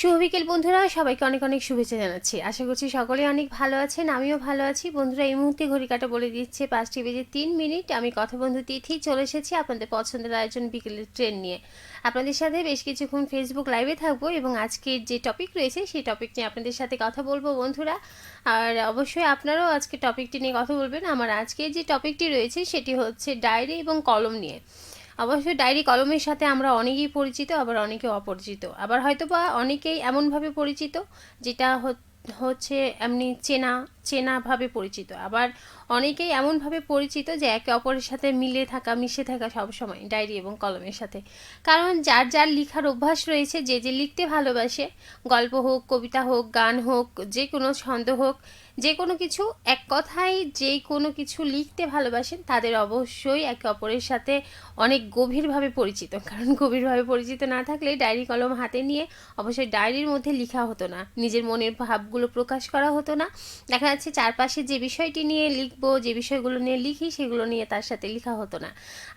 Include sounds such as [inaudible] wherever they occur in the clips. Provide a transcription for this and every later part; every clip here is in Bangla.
শুভ বিকেল বন্ধুরা, সবাইকে অনেক অনেক শুভেচ্ছা জানাচ্ছি। আশা করছি সকলে অনেক ভালো আছেন, আমিও ভালো আছি। বন্ধুরা, এই মুহূর্তে ঘড়ি কাটা বলে দিচ্ছে, পাঁচটি বেজে তিন মিনিট। আমি কথা বন্ধু তিথি, চলে এসেছি আপনাদের পছন্দের আয়োজন বিকেলের ট্রেন নিয়ে। আপনাদের সাথে বেশ কিছুক্ষণ ফেসবুক লাইভে থাকব এবং আজকের যে টপিক রয়েছে, সেই টপিক নিয়ে আপনাদের সাথে কথা বলব বন্ধুরা। আর অবশ্যই আপনারাও আজকে টপিকটি নিয়ে কথা বলবেন। আমার আজকের যে টপিকটি রয়েছে, সেটি হচ্ছে ডায়েরি এবং কলম নিয়ে। অবশ্যই ডায়েরি কলমের সাথে আমরা অনেকেই পরিচিত, আবার অনেকে অপরিচিত। আবার হয়তো বা অনেকেই এমনভাবে পরিচিত, যেটা হচ্ছে এমনি চেনা, চেনাভাবে পরিচিত। আবার অনেকেই এমনভাবে পরিচিত যে একে অপরের সাথে মিলে থাকা, মিশে থাকা সব সময়, ডায়েরি এবং কলমের সাথে। কারণ যার যার লেখার অভ্যাস রয়েছে, যে যে লিখতে ভালোবাসে, গল্প হোক, কবিতা হোক, গান হোক, যে কোনো ছন্দ হোক, যে কোনো কিছু, এক কথায় যে কোনো কিছু লিখতে ভালোবাসেন, তাদের অবশ্যই একে অপরের সাথে অনেক গভীরভাবে পরিচিত। কারণ গভীরভাবে পরিচিত না থাকলে ডায়েরি, কলম হাতে নিয়ে অবশ্যই ডায়েরির মধ্যে লেখা হতো না। নিজের মনের ভাবগুলো প্রকাশ করা হতো না। দেখা যাচ্ছে চারপাশে যে বিষয়টি নিয়ে লিখব, যে বিষয়গুলো নিয়ে লিখি সেগুলো নিয়ে তার সাথে লেখা হতো না।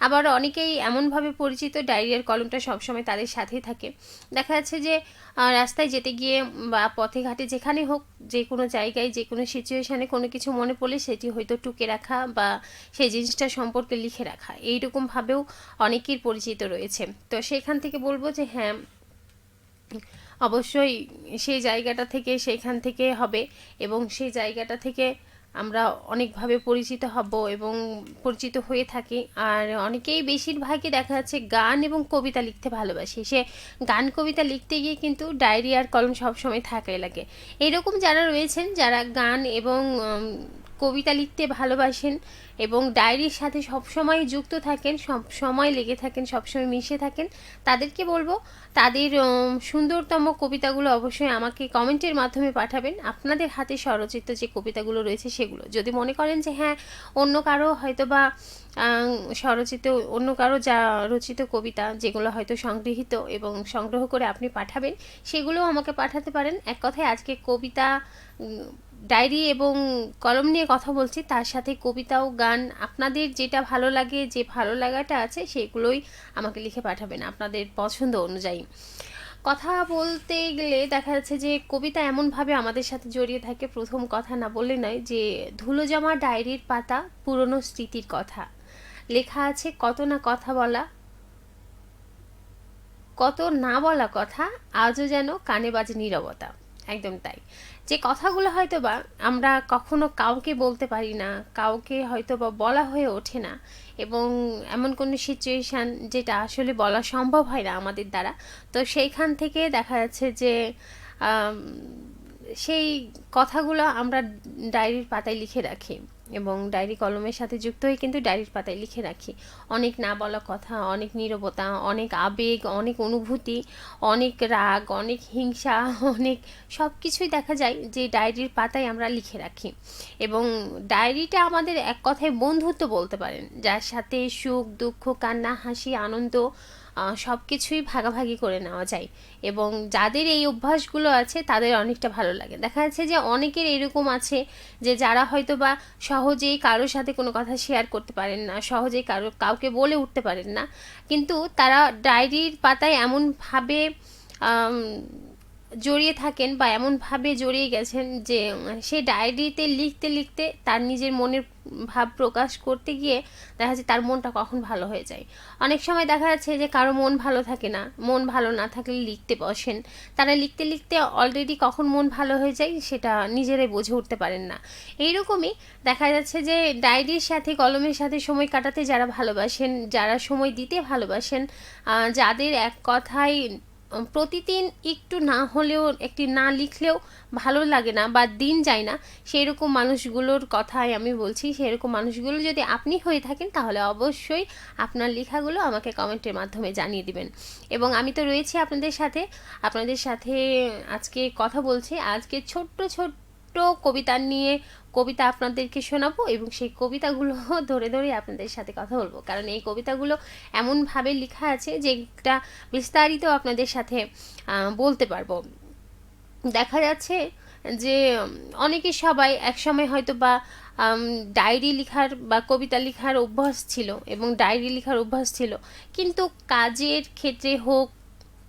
আবার অনেকেই এমনভাবে পরিচিত ডায়েরি আর কলমটা সবসময় তাদের সাথেই থাকে। দেখা যাচ্ছে যে রাস্তায় যেতে গিয়ে বা পথে ঘাটে যেখানে হোক, যে কোনো জায়গায়, যে কোনো সিচুয়েশানে কোনো কিছু মনে পড়লে সেটি হয়তো টুকে রাখা বা সেই জিনিসটা সম্পর্কে লিখে রাখা। এইরকমভাবেও অনেকের পরিচিত রয়েছে। তো সেখান থেকে বলব যে হ্যাঁ অবশ্যই সেই জায়গাটা থেকে, সেইখান থেকে হবে এবং সেই জায়গাটা থেকে আমরা অনেকভাবে পরিচিত হব এবং পরিচিত হয়ে থাকি। আর অনেকেই বেশিরভাগই দেখা যাচ্ছে গান এবং কবিতা লিখতে ভালোবাসে। সে গান, কবিতা লিখতে গিয়ে কিন্তু ডায়েরি আর কলম সবসময় থাকাই লাগে। এরকম যারা রয়েছেন, যারা গান এবং কবিতা লিখতে ভালোবাসেন এবং ডায়েরির সাথে সবসময় যুক্ত থাকেন, সব সময় লেগে থাকেন, সবসময় মিশে থাকেন। তাদেরকে বলব, তাদের সুন্দরতম কবিতাগুলো অবশ্যই আমাকে কমেন্টের মাধ্যমে পাঠাবেন। আপনাদের হাতে স্বরচিত যে কবিতাগুলো রয়েছে সেগুলো। যদি মনে করেন যে হ্যাঁ অন্য কারও হয়তো বা স্বরচিত, অন্য কারও যা রচিত কবিতা যেগুলো হয়তো সংগৃহীত এবং সংগ্রহ করে আপনি পাঠাবেন, সেগুলোও আমাকে পাঠাতে পারেন। এক কথায় আজকে কবিতা ডায়েরি এবং কলম নিয়ে কথা বলছি, তার সাথে কবিতাও গান আপনাদের যেটা ভালো লাগে, যে ভালো লাগাটা আছে সেগুলোই আমাকে লিখে পাঠাবেন আপনাদের পছন্দ অনুযায়ী। কথা বলতে গেলে দেখা যাচ্ছে যে কবিতা এমনভাবে আমাদের সাথে জড়িয়ে থাকে, প্রথম কথা না বললে নয়, যে ধুলো জমা ডায়েরির পাতা পুরনো স্মৃতির কথা। লেখা আছে, কত না কথা বলা, কত না বলা কথা, আজও যেন কানে বাজে নীরবতা। একদম তাই। যে কথাগুলো হয়তো বা আমরা কখনো কাউকে বলতে পারি না, কাউকে হয়তো বা বলা হয়ে ওঠে না এবং এমন কোনো সিচুয়েশান যেটা আসলে বলা সম্ভব হয় না আমাদের দ্বারা, তো সেইখান থেকে দেখা যাচ্ছে যে সেই কথাগুলো আমরা ডায়েরির পাতায় লিখে রাখি। এবং ডায়েরি কলমের সাথে যুক্ত হয়ে কিন্তু ডায়েরির পাতায় লিখে রাখি। অনেক না বলা কথা, অনেক নীরবতা, অনেক আবেগ, অনেক অনুভূতি, অনেক রাগ, অনেক হিংসা, অনেক সব কিছুই দেখা যায় যে ডায়েরির পাতায় আমরা লিখে রাখি। এবং ডায়েরিটা আমাদের এক কথায় বন্ধুত্ব বলতে পারেন, যার সাথে সুখ, দুঃখ, কান্না, হাসি, আনন্দ সব কিছুই ভাগাভাগি করে নেওয়া যায়। এবং যাদের এই অভ্যাসগুলো আছে, তাদের অনেকটা ভালো লাগে। দেখা যাচ্ছে যে অনেকের এরকম আছে যে যারা হয়তো বা সহজেই কারোর সাথে কোনো কথা শেয়ার করতে পারেন না, সহজেই কারও, কাউকে বলে উঠতে পারেন না। কিন্তু তারা ডায়েরির পাতায় এমনভাবে জড়িয়ে থাকেন বা এমনভাবে জড়িয়ে গেছেন যে, সেই ডায়েরিতে লিখতে লিখতে তার নিজের মনের ভাব প্রকাশ করতে গিয়ে দেখা যাচ্ছে তার মনটা কখন ভালো হয়ে যায়। অনেক সময় দেখা যাচ্ছে যে, কারও মন ভালো থাকে না, মন ভালো না থাকলে লিখতে বসেন। তারা লিখতে লিখতে অলরেডি কখন মন ভালো হয়ে যায় সেটা নিজেরাই বুঝে উঠতে পারেন না। এইরকমই দেখা যাচ্ছে যে, ডায়েরির সাথে, কলমের সাথে সময় কাটাতে যারা ভালোবাসেন, যারা সময় দিতে ভালোবাসেন যাদের এক কথায় প্রতিদিন একটু না হলেও, একটি না লিখলেও ভালো লাগে না বা দিন যায় না। সেই রকম মানুষগুলোর কথাই আমি বলছি। সেই রকম মানুষগুলো যদি আপনি হয়ে থাকেন, তাহলে অবশ্যই আপনার লেখাগুলো আমাকে কমেন্টের মাধ্যমে জানিয়ে দিবেন। এবং আমি তো রয়েছি আপনাদের সাথে। আপনাদের সাথে আজকে কথা বলছি। আজকে ছোট্ট ছোট্ট কবিতা নিয়ে কবিতা আপনাদেরকে শোনাবো এবং সেই কবিতাগুলো [laughs] ধরে ধরে আপনাদের সাথে কথা বলব। কারণ এই কবিতাগুলো এমনভাবে লেখা আছে যেটা বিস্তারিত আপনাদের সাথে বলতে পারব। দেখা যাচ্ছে যে, অনেকে সবাই একসময় হয়তো বা ডায়েরি লেখার বা কবিতা লেখার অভ্যাস ছিল এবং ডায়েরি লেখার অভ্যাস ছিল। কিন্তু কাজের ক্ষেত্রে হোক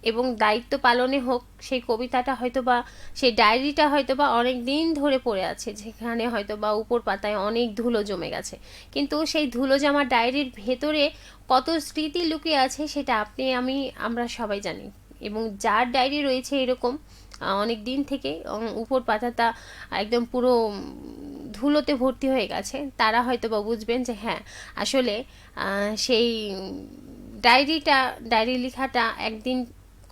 এবং দায়িত্ব পালনে হোক, সেই কবিতাটা হয়তো বা সেই ডায়েরিটা হয়তো বা অনেক দিন ধরে পড়ে আছে, যেখানে হয়তো বা উপর পাতায় অনেক ধুলো জমে গেছে। কিন্তু সেই ধুলো জমা ডায়েরির ভেতরে কত স্মৃতি লুকিয়ে আছে সেটা আপনি, আমি, আমরা সবাই জানি। এবং যার ডায়েরি রয়েছে এরকম অনেক দিন থেকে উপর পাতাটা একদম পুরো ধুলোতে ভর্তি হয়ে গেছে, তারা হয়তো বা বুঝবেন যে হ্যাঁ আসলে সেই ডায়েরিটা, ডায়েরি লেখাটা একদিন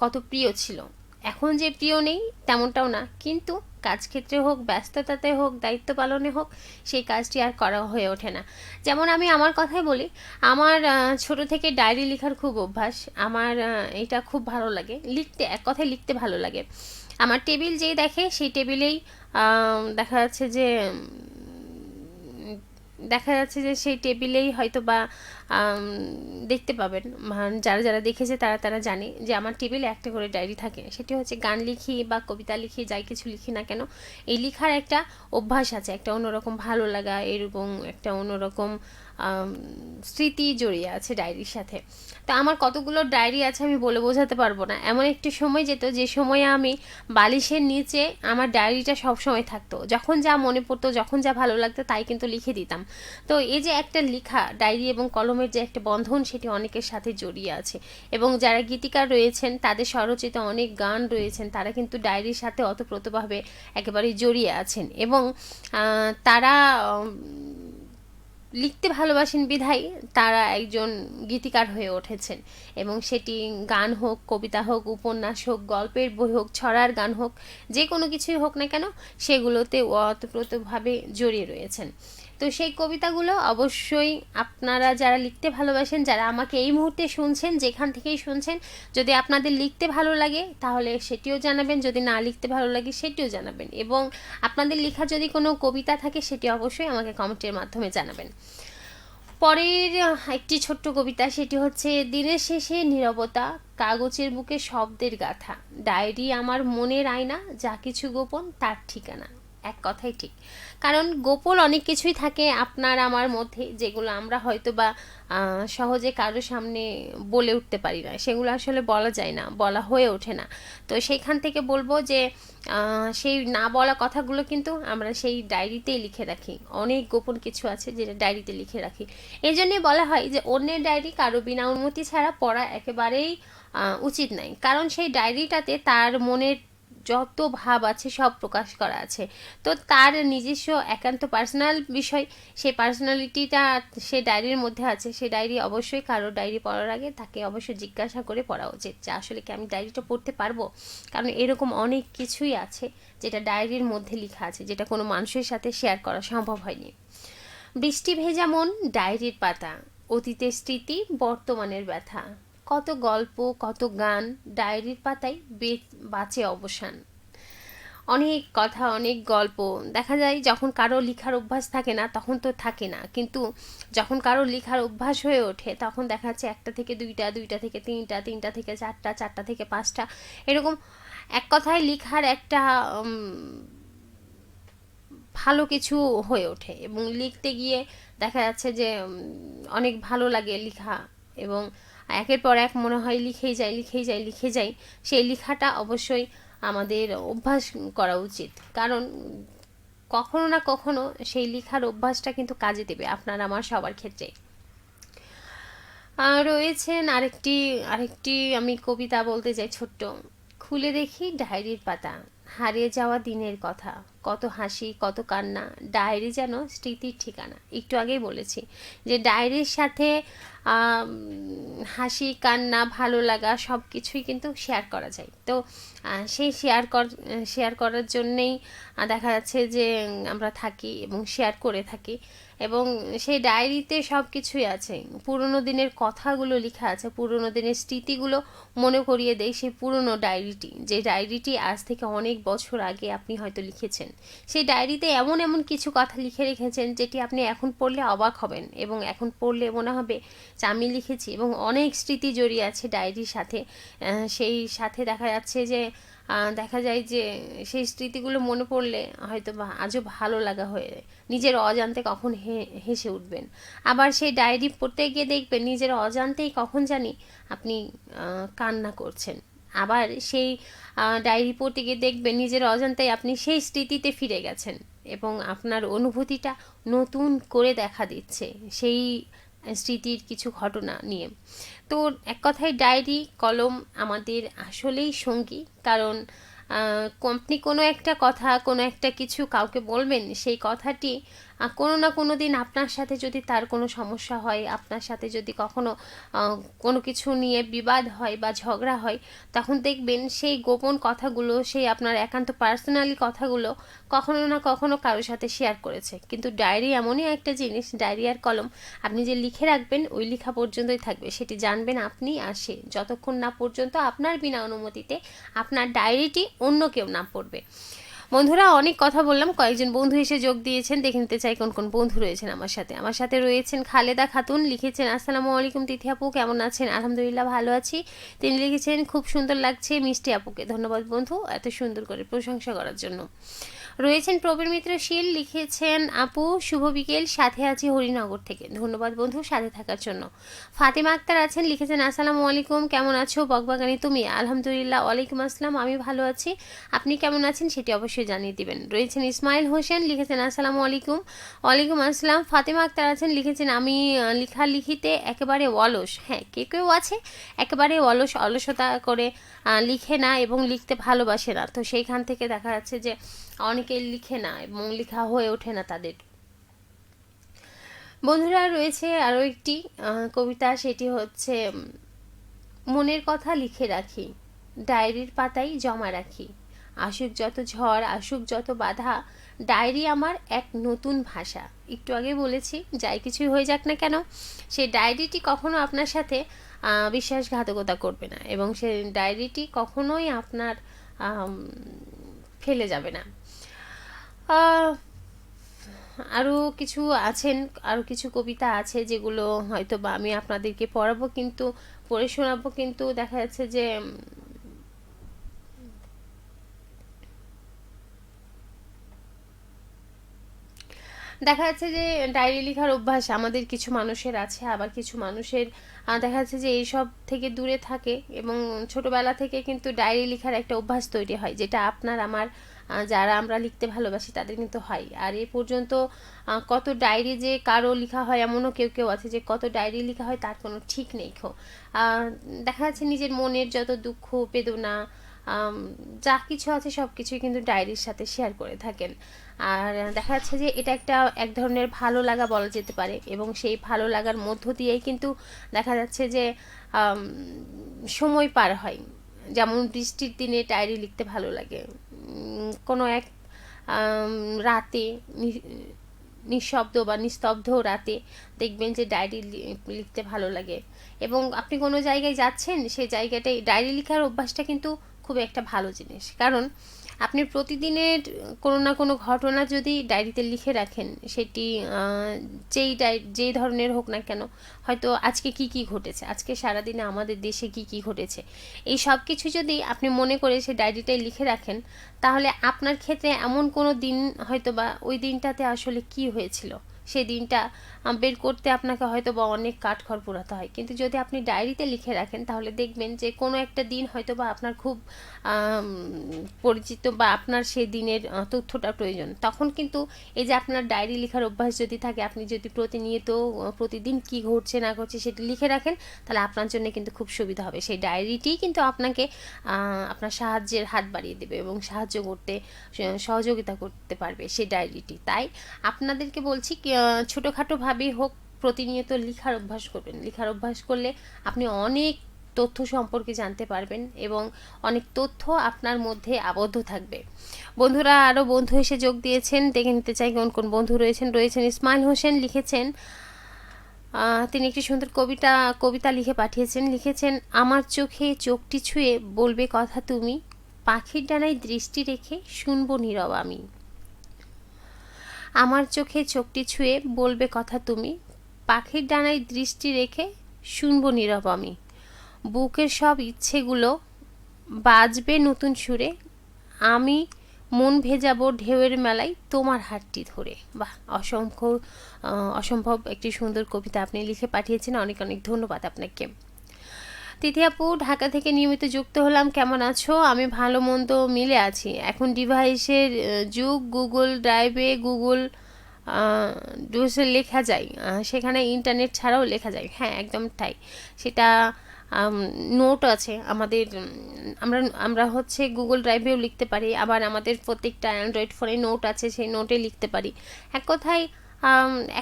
কত প্রিয় ছিল। এখন যে প্রিয় নেই তেমনটাও না। কিন্তু কাজ ক্ষেত্রে হোক, ব্যস্ততাতে হোক, দায়িত্ব পালনে হোক, সেই কাজটি আর করা হয়ে ওঠে না। যেমন আমি আমার কথাই বলি, আমার ছোট থেকে ডায়েরি লেখার খুব অভ্যাস। আমার এটা খুব ভালো লাগে। লিখতে, এক কথায় লিখতে ভালো লাগে। আমার টেবিল যেই দেখে, সেই টেবিলেই দেখা যাচ্ছে যে দেখা যাচ্ছে যে সেই টেবিলেই হয়তো বা দেখতে পাবেন। যারা যারা দেখেছে তারা তারা জানে যে আমার টেবিলে একটা করে ডায়েরি থাকে। সেটি হচ্ছে গান লিখি বা কবিতা লিখি, যাই কিছু লিখি না কেন, এই লিখার একটা অভ্যাস আছে। একটা অন্যরকম ভালো লাগা, এরকম একটা অন্যরকম স্মৃতি জড়িয়ে আছে ডায়েরির সাথে। তো আমার কতগুলো ডায়েরি আছে আমি বলে বোঝাতে পারব না। এমন একটি সময় যেত, যে সময়ে আমি বালিশের নিচে আমার ডায়েরিটা সব সময় থাকতো। যখন যা মনে পড়তো, যখন যা ভালো লাগতো, তাই কিন্তু লিখে দিতাম। তো এই যে একটা লেখা, ডায়েরি এবং কলমের যে একটা বন্ধন, সেটি অনেকের সাথে জড়িয়ে আছে। এবং যারা গীতিকার রয়েছেন, তাদের স্বরচিত অনেক গান রয়েছেন, তারা কিন্তু ডায়েরির সাথে অতপ্রতভাবে একেবারেই জড়িয়ে আছেন। এবং তারা লিখতে ভালোবাসেন বিধায় তারা একজন গীতিকার হয়ে উঠেছেন। এবং সেটি গান হোক, কবিতা হোক, উপন্যাস হোক, গল্পের বই হোক, ছড়ার গান হোক, যে কোনো কিছুই হোক না কেন, সেগুলোতে অতপ্রতভাবে জড়িয়ে রয়েছেন। তো সেই কবিতাগুলো অবশ্যই আপনারা যারা লিখতে ভালোবাসেন, যারা আমাকে এই মুহূর্তে শুনছেন, যেখান থেকেই শুনছেন, যদি আপনাদের লিখতে ভালো লাগে, তাহলে সেটিও জানাবেন, যদি না লিখতে ভালো লাগে, সেটিও জানাবেন। এবং আপনাদের লেখা যদি কোনো কবিতা থাকে, সেটি অবশ্যই আমাকে কমেন্টের মাধ্যমে জানাবেন। পরের একটি ছোট্ট কবিতা, সেটি হচ্ছে, দিনের শেষে নীরবতা, কাগজের বুকে শব্দের গাথা, ডায়েরি আমার মনের আয়না, যা কিছু গোপন, তার ঠিকানা। এক কথাই ঠিক। কারণ গোপন অনেক কিছুই থাকে আপনার আমার মধ্যে, যেগুলো আমরা হয়তো বা সহজে কারোর সামনে বলে উঠতে পারি না। সেগুলো আসলে বলা যায় না, বলা হয়ে ওঠে না। তো সেইখান থেকে বলব যে সেই না বলা কথাগুলো কিন্তু আমরা সেই ডায়েরিতেই লিখে রাখি। অনেক গোপন কিছু আছে যেটা ডায়েরিতে লিখে রাখি। এই জন্যই বলা হয় যে, অন্যের ডায়েরি কারও বিনা অনুমতি ছাড়া পড়া একেবারেই উচিত নাই। কারণ সেই ডায়েরিটাতে তার মনের যত ভাব আছে সব প্রকাশ করা আছে। তো তার নিজস্ব একান্ত পার্সোনাল বিষয় সেই পার্সোনালিটিটা সে ডায়েরির মধ্যে আছে। সে ডায়েরি অবশ্যই কারও ডায়েরি পড়ার আগে তাকে অবশ্যই জিজ্ঞাসা করে পড়া উচিত যে, আসলে কি আমি ডায়েরিটা পড়তে পারব? কারণ এরকম অনেক কিছুই আছে যেটা ডায়েরির মধ্যে লেখা আছে, যেটা কোনো মানুষের সাথে শেয়ার করা সম্ভব হয়নি। বৃষ্টি ভেজা মন ডায়েরির পাতা, অতীতের স্মৃতি, বর্তমানের ব্যথা। কত গল্প, কত গান, ডায়েরির পাতায় বে- বাঁচে অবসান। অনেক কথা, অনেক গল্প। দেখা যায় যখন কারও লেখার অভ্যাস থাকে না, তখন তো থাকে না। কিন্তু যখন কারও লেখার অভ্যাস হয়ে ওঠে, তখন দেখা যাচ্ছে একটা থেকে দুইটা দুইটা থেকে তিনটা তিনটা থেকে চারটা চারটা থেকে পাঁচটা, এরকম এক কথায় লেখার একটা ভালো কিছু হয়ে ওঠে। এবং লিখতে গিয়ে দেখা যাচ্ছে যে অনেক ভালো লাগে লেখা। এবং একের পর এক মনে হয় লিখেই যাই লিখেই যাই লিখে যাই সেই লেখাটা অবশ্যই আমাদের অভ্যাস করা উচিত। কারণ কখনো না কখনো সেই লেখার অভ্যাসটা কিন্তু কাজে দেবে আপনার, আমার, সবার ক্ষেত্রে। রয়েছেন আরেকটি আরেকটি আমি কবিতা বলতে চাই ছোট্ট। খুলে দেখি ডায়েরির পাতা। হারিয়ে যাওয়া দিনের কথা। কত হাসি, কত কান্না। ডায়েরি যেন স্মৃতির ঠিকানা। একটু আগেই বলেছি যে ডায়েরির সাথে হাসি, কান্না, ভালো লাগা সব কিছুই কিন্তু শেয়ার করা যায়। তো সেই শেয়ার কর শেয়ার করার জন্যেই দেখা যাচ্ছে যে, আমরা থাকি এবং শেয়ার করে থাকি এবং সেই ডায়েরিতে সব কিছুই আছে। পুরোনো দিনের কথাগুলো লেখা আছে, পুরনো দিনের স্মৃতিগুলো মনে করিয়ে দেয় সেই পুরনো ডায়েরিটি যে ডায়েরিটি আজ থেকে অনেক বছর আগে আপনি হয়তো লিখেছেন। সেই ডায়েরিতে এমন এমন কিছু কথা লিখে রেখেছেন, যেটি আপনি এখন পড়লে অবাক হবেন এবং এখন পড়লে মনে হবে আমি লিখেছি এবং অনেক স্মৃতি জড়িয়ে আছে ডায়েরির সাথে। সেই সাথে দেখা যাচ্ছে যে দেখা যায় যে সেই স্মৃতিগুলো মনে পড়লে হয়তো বা আজও ভালো লাগা হয়ে নিজের অজান্তে কখন হেসে উঠবেন। আবার সেই ডায়েরি পড়তে গিয়ে দেখবেন নিজের অজান্তেই কখন জানি আপনি কান্না করছেন। আবার সেই ডায়েরি পড়তে গিয়ে দেখবেন নিজের অজান্তেই আপনি সেই স্মৃতিতে ফিরে গেছেন এবং আপনার অনুভূতিটা নতুন করে দেখা দিচ্ছে। সেই স্মৃতির কিছু ঘটনা নিয়ে। তো এক কথায় ডায়েরি, কলম আমাদের আসলেই সঙ্গী। কারণ আপনি কোনো একটা কথা, কোনো একটা কিছু কাউকে বলবেন, সেই কথাটি কোনো না কোনো দিন আপনার সাথে যদি তার কোনো সমস্যা হয়, আপনার সাথে যদি কখনো কোনো কিছু নিয়ে বিবাদ হয় বা ঝগড়া হয়, তখন দেখবেন সেই গোপন কথাগুলো, সেই আপনার একান্ত পার্সোনালি কথাগুলো কখনো না কখনো কারোর সাথে শেয়ার করেছে। কিন্তু ডায়েরি এমনই একটা জিনিস ডায়েরি আর কলম আপনি যে লিখে রাখবেন, ওই লেখা পর্যন্তই থাকবে। সেটি জানবেন আপনি আর সে যতক্ষণ না পর্যন্ত আপনার বিনা অনুমতিতে আপনার ডায়েরিটি অন্য কেউ না পড়বে। বন্ধুরা, অনেক কথা বললাম। কয়েকজন বন্ধু এসে যোগ দিয়েছেন। দেখে নিতে চাই কোন কোন বন্ধু রয়েছেন আমার সাথে। আমার সাথে রয়েছেন খালেদা খাতুন, লিখেছেন, আসসালামু আলাইকুম তিথি আপু, কেমন আছেন? আলহামদুলিল্লাহ, ভালো আছি। তিনি লিখেছেন, খুব সুন্দর লাগছে মিষ্টি আপুকে। ধন্যবাদ বন্ধু, এত সুন্দর করে প্রশংসা করার জন্য। রয়েছেন প্রবীর মিত্র শীল, লিখেছেন আপু, শুভ বিকেল, সাথে আছি হরিনগর থেকে। ধন্যবাদ বন্ধু, সাথে থাকার জন্য। ফাতেমা আক্তার আছেন, লিখেছেন, আসসালামু আলাইকুম, কেমন আছো? বকবাগানি তুমি? আলহামদুলিল্লাহ, ওয়ালাইকুম আসসালাম, আমি ভালো আছি। আপনি কেমন আছেন সেটি অবশ্যই জানিয়ে দিবেন। রয়েছেন ইসমাইল হোসেন, লিখেছেন, আসসালামু আলাইকুম। ওয়ালাইকুম আসসালাম, ফাতেমা আক্তার আছেন, লিখেছেন, আমি লিখা লিখিতে একেবারে অলস। হ্যাঁ কে কেউ আছে? একেবারে অলস, অলসতা করে লিখে না এবং লিখতে ভালোবাসে না। তো সেইখান থেকে দেখা যাচ্ছে যে অনেকে লিখে না এবং লেখা হয়ে ওঠে না তাদের। বন্ধুরা, রয়েছে আরও একটি কবিতা, সেটি হচ্ছে মনের কথা লিখে রাখি, ডায়েরির পাতায় জমা রাখি, আসুক যত ঝড়, আসুক যত বাধা, ডায়েরি আমার এক নতুন ভাষা। একটু আগে বলেছি, যাই কিছুই হয়ে যাক না কেন সেই ডায়েরিটি কখনো আপনার সাথে বিশ্বাসঘাতকতা করবে না এবং সে ডায়েরিটি কখনোই আপনার ফেলে যাবে না। আরও কিছু আছেন আরও কিছু কবিতা আছে যেগুলো হয়তো বা আমি আপনাদেরকে পড়াবো, কিন্তু পড়ে শোনাবো, কিন্তু দেখা যাচ্ছে যে দেখা যাচ্ছে যে ডায়েরি লেখার অভ্যাস আমাদের কিছু মানুষের আছে, আবার কিছু মানুষের দেখা যাচ্ছে যে এইসব থেকে দূরে থাকে এবং ছোটবেলা থেকে কিন্তু ডায়েরি লেখার একটা অভ্যাস তৈরি হয়, যেটা আপনার, আমার যারা আমরা লিখতে ভালোবাসি তাদের কিন্তু হয়। আর এ পর্যন্ত কত ডায়েরি যে কারও লেখা হয়, এমনও কেউ কেউ আছে যে কত ডায়েরি লেখা হয় তার কোনো ঠিক নেই খো। দেখা যাচ্ছে নিজের মনের যত দুঃখ, বেদনা যা কিছু আছে সব কিছুই কিন্তু ডায়েরির সাথে শেয়ার করে থাকেন। আর দেখা যাচ্ছে যে এটা একটা এক ধরনের ভালো লাগা বলা যেতে পারে এবং সেই ভালো লাগার মধ্য দিয়েই কিন্তু দেখা যাচ্ছে যে সময় পার হয়। যেমন বৃষ্টির দিনে ডায়েরি লিখতে ভালো লাগে। কোনো এক রাতে নিঃশব্দ বা নিস্তব্ধ রাতে দেখবেন যে ডায়েরি লিখতে ভালো লাগে। এবং আপনি কোনো জায়গায় যাচ্ছেন সেই জায়গাটায় ডায়েরি লেখার অভ্যাসটা কিন্তু খুব একটা ভালো জিনিস। কারণ আপনি প্রতিদিনের কোনো না কোনো ঘটনা যদি ডায়েরিতে লিখে রাখেন, সেটি যেই ডায়, যেই ধরনের হোক না কেন, হয়তো আজকে কি কি ঘটেছে, আজকে সারাদিনে আমাদের দেশে কি কি ঘটেছে, এই সব কিছু যদি আপনি মনে করে সে ডায়েরিটায় লিখে রাখেন, তাহলে আপনার ক্ষেত্রে এমন কোনো দিন হয়তো বা ওই দিনটাতে আসলে কি হয়েছিল? সেই দিনটা বের করতে আপনাকে হয়তো বা অনেক কাঠখড় পোড়াতে হয়। কিন্তু যদি আপনি ডায়েরিতে লিখে রাখেন, তাহলে দেখবেন যে কোনো একটা দিন হয়তো বা আপনার খুব পরিচিত বা আপনার সেই দিনের তথ্যটা প্রয়োজন। তখন কিন্তু এই যে আপনার ডায়েরি লেখার অভ্যাস যদি থাকে, আপনি যদি প্রতিনিয়ত প্রতিদিন কি ঘটছে, না ঘটছে সেটি লিখে রাখেন, তাহলে আপনার জন্য কিন্তু খুব সুবিধা হবে। সেই ডায়েরিটি কিন্তু আপনাকে আপনার সাহায্যের হাত বাড়িয়ে দেবে এবং সাহায্য করতে, সহযোগিতা করতে পারবে সেই ডায়েরিটি। তাই আপনাদেরকে বলছি ছোটোখাটোভাবেই হোক, প্রতিনিয়ত লিখার অভ্যাস করবেন। লিখার অভ্যাস করলে আপনি অনেক তথ্য সম্পর্কে জানতে পারবেন এবং অনেক তথ্য আপনার মধ্যে আবদ্ধ থাকবে। বন্ধুরা আরও বন্ধু এসে যোগ দিয়েছেন। দেখে নিতে চাই কোন কোন বন্ধু রয়েছেন। রয়েছেন ইসমাইল হোসেন, লিখেছেন তিনি একটি সুন্দর কবিতা কবিতা লিখে পাঠিয়েছেন। লিখেছেন, আমার চোখে চোখটি ছুঁয়ে বলবে কথা তুমি, পাখির ডানায় দৃষ্টি রেখে শুনব নীরব আমি। আমার চোখে চোখটি ছুঁয়ে বলবে কথা তুমি। পাখির ডানায় দৃষ্টি রেখে শুনব নীরব আমি। বুকের সব ইচ্ছেগুলো বাজবে নতুন সুরে। আমি মন ভেজাবো ঢেউয়ের মেলায় তোমার হাতটি ধরে। বাহ, অসংখ্য অসম্ভব একটি সুন্দর কবিতা আপনি লিখে পাঠিয়েছেন। অনেক অনেক ধন্যবাদ আপনাকে। তিথি আপু ঢাকা থেকে নিয়মিত যুক্ত হলাম। কেমন আছো? আমি ভালো, মন্দ মিলে আছি। এখন ডিভাইসের যুগ। গুগল ড্রাইভে গুগল ডুসে লেখা যায়। সেখানে ইন্টারনেট ছাড়াও লেখা যায়। হ্যাঁ একদম তাই। সেটা নোট আছে। আমাদের আমরা আমরা হচ্ছে গুগল ড্রাইভেও লিখতে পারি। আবার আমাদের প্রত্যেকটা অ্যান্ড্রয়েড ফোনে নোট আছে। সেই নোটে লিখতে পারি। এক কথায়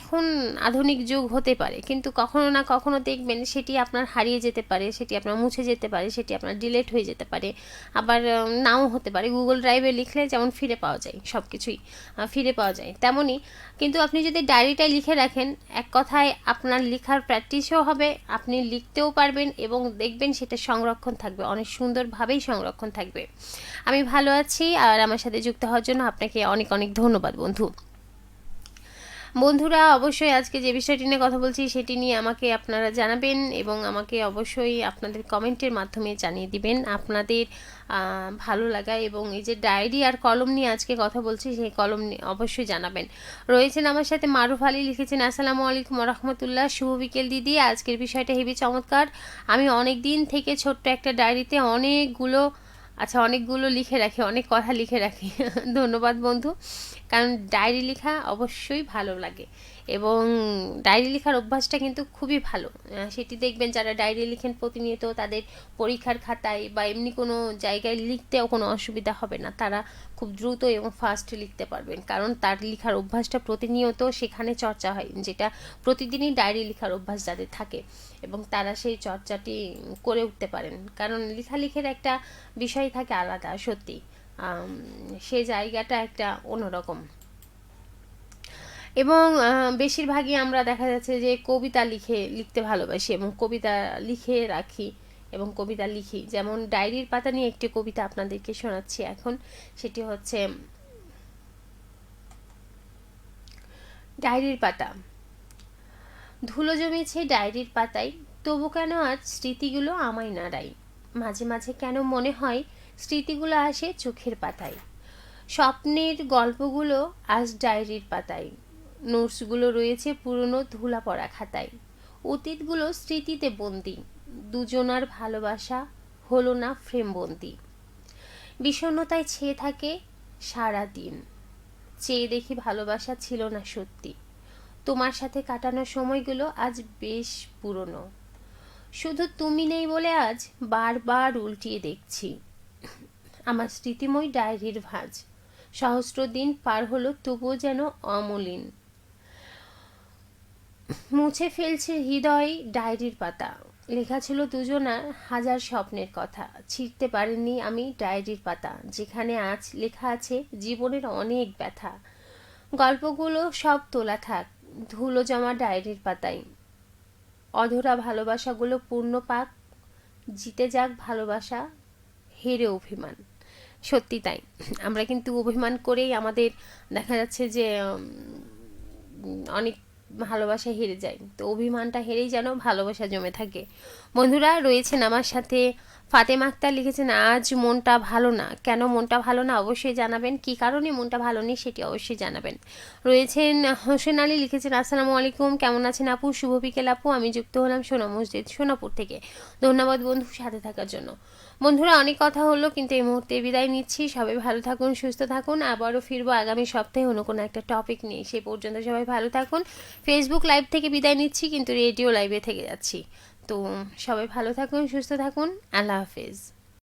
এখন আধুনিক যুগ হতে পারে, কিন্তু কখনো না কখনো দেখবেন সেটি আপনার হারিয়ে যেতে পারে, সেটি আপনার মুছে যেতে পারে, সেটি আপনার ডিলেট হয়ে যেতে পারে। আবার নাও হতে পারে। গুগল ড্রাইভে লিখলে যেমন ফিরে পাওয়া যায় সব কিছুই ফিরে পাওয়া যায় তেমনই কিন্তু আপনি যদি ডায়েরিটায় লিখে রাখেন, এক কথায় আপনার লেখার প্র্যাকটিসও হবে, আপনি লিখতেও পারবেন এবং দেখবেন সেটা সংরক্ষণ থাকবে, অনেক সুন্দরভাবেই সংরক্ষণ থাকবে। আমি ভালো আছি আর আমার সাথে যুক্ত হওয়ার জন্য আপনাকে অনেক অনেক ধন্যবাদ, বন্ধু। বন্ধুরা, অবশ্যই আজকে যে বিষয়টি নিয়ে কথা বলছি, সেটি নিয়ে আমাকে আপনারা জানাবেন এবং আমাকে অবশ্যই আপনাদের কমেন্টের মাধ্যমে জানিয়ে দিবেন আপনাদের ভালো লাগা এবং এই যে ডায়েরি আর কলম নিয়ে আজকে কথা বলছি, সেই কলম নিয়ে অবশ্যই জানাবেন। রয়েছেন আমার সাথে মারুফ আলী, লিখেছেন, আসসালামু আলাইকুম রহমতুল্লাহ শুভ বিকেল দিদি, আজকের বিষয়টা হেবি চমৎকার। আমি অনেক দিন থেকে ছোট্ট একটা ডায়েরিতে অনেকগুলো আচ্ছা অনেকগুলো লিখে রাখি, অনেক কথা লিখে রাখি। [laughs] ধন্যবাদ বন্ধু। কারণ ডায়েরি লেখা অবশ্যই ভালো লাগে। এবং ডায়েরি লেখার অভ্যাসটা কিন্তু খুবই ভালো। সেটি দেখবেন যারা ডায়েরি লিখেন প্রতিনিয়ত তাদের পরীক্ষার খাতায় বা এমনি কোনো জায়গায় লিখতেও কোনো অসুবিধা হবে না। তারা খুব দ্রুত এবং ফাস্ট লিখতে পারবেন। কারণ তার লেখার অভ্যাসটা প্রতিনিয়ত সেখানে চর্চা হয়, যেটা প্রতিদিনই ডায়েরি লেখার অভ্যাস যাদের থাকে এবং তারা সেই চর্চাটি করে উঠতে পারেন। কারণ লেখালেখির একটা বিষয় থাকে আলাদা, সত্যি। সে জায়গাটা একটা অন্যরকম। এবং বেশিরভাগই আমরা দেখা যাচ্ছে যে কবিতা লিখে, লিখতে ভালোবাসি এবং কবিতা লিখে রাখি এবং কবিতা লিখি। যেমন ডায়েরির পাতা নিয়ে একটি কবিতা আপনাদেরকে শোনাচ্ছি এখন। সেটি হচ্ছে, ডায়েরির পাতা। ধুলো জমেছে ডায়েরির পাতায়, তবু কেন আজ স্মৃতিগুলো আমায় নাড়াই মাঝে মাঝে কেন মনে হয় স্মৃতিগুলো আসে চোখের পাতায়? স্বপ্নের গল্পগুলো আজ ডায়েরির পাতায়। নোটসগুলো রয়েছে পুরনো ধুলা পড়া খাতায়। অতীতগুলো স্মৃতিতে বন্দি। দুজনার ভালোবাসা হলো না ফ্রেমবন্দি। বিষণ্ণতায় ছেয়ে থাকে সারা দিন চেয়ে দেখি ভালোবাসা ছিল না সত্যি। তোমার সাথে কাটানো সময়গুলো আজ বেশ পুরনো। শুধু তুমি নেই বলে আজ বারবার উল্টিয়ে দেখছি। আমার স্মৃতিময় ডায়েরির ভাঁজ। সহস্র দিন পার হলো, তবুও যেন অমলিন। মুছে ফেলছে হৃদয় ডায়েরির পাতা। লেখা ছিল দুজনার হাজার স্বপ্নের কথা। ছিঁড়তে পারিনি আমি ডায়েরির পাতা। যেখানে আজ লেখা আছে, জীবনের অনেক ব্যথা। গল্পগুলো সব তোলা থাক, ধুলো জমা ডায়েরির পাতায়। অধরা ভালোবাসাগুলো পূর্ণ পাক, জিতে যাক ভালোবাসা, হেরে অভিমান। সত্যি তাই। আমরা কিন্তু অভিমান করেই আমাদের দেখা যাচ্ছে যে অনেক ভালোবাসা হেরে যায়, তো অভিমানটা হেরেই যেন ভালোবাসা জমে থাকে। বন্ধুরা, রয়েছেন আমার সাথে ফাতেমা আক্তার লিখেছেন, আজ মনটা ভালো না। কেন মনটা ভালো না? অবশ্যই জানাবেন। কি কারণে মনটা ভালো নেই সেটি অবশ্যই জানাবেন। রয়েছেন হোসেন আলী লিখেছেন, আসসালামু আলাইকুম, কেমন আছেন আপু? শুভ বিকেল আপু। আমি যুক্ত হলাম সোনা মসজিদ সোনাপুর থেকে। ধন্যবাদ বন্ধু সাথে থাকার জন্য। বন্ধুরা, অনেক কথা হলো, কিন্তু এই মুহূর্তে বিদায় নিচ্ছি। সবাই ভালো থাকুন, সুস্থ থাকুন। আবারও ফিরবো আগামী সপ্তাহে অন্য কোনো একটা টপিক নিয়ে। সেই পর্যন্ত সবাই ভালো থাকুন। ফেসবুক লাইভ থেকে বিদায় নিচ্ছি, কিন্তু রেডিও লাইভে থেকে যাচ্ছি। তো সবাই ভালো থাকুন, সুস্থ থাকুন। আল্লাহ হাফেজ।